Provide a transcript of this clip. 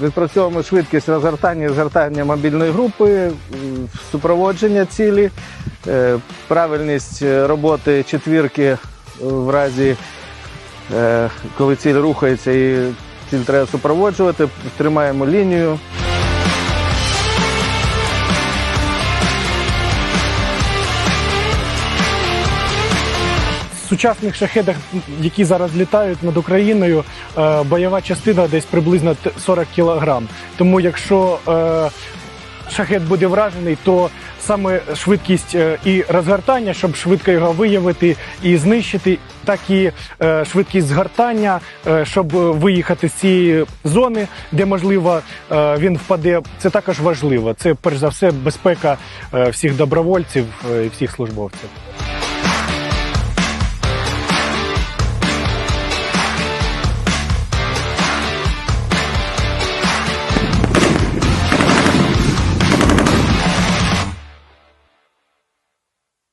Відпрацьовуємо швидкість розгортання і згортання мобільної групи, супроводження цілі, е, правильність е, роботи четвірки е, в разі, коли ціль рухається і ціль треба супроводжувати, тримаємо лінію. Сучасних шахедах, які зараз літають над Україною, е, бойова частина десь приблизно 40 кілограм. Тому якщо е, шахет буде вражений, то саме швидкість е, і розгортання, щоб швидко його виявити і знищити, так і швидкість згортання, щоб виїхати з цієї зони, де можливо він впаде. Це також важливо. Це перш за все безпека всіх добровольців і всіх службовців.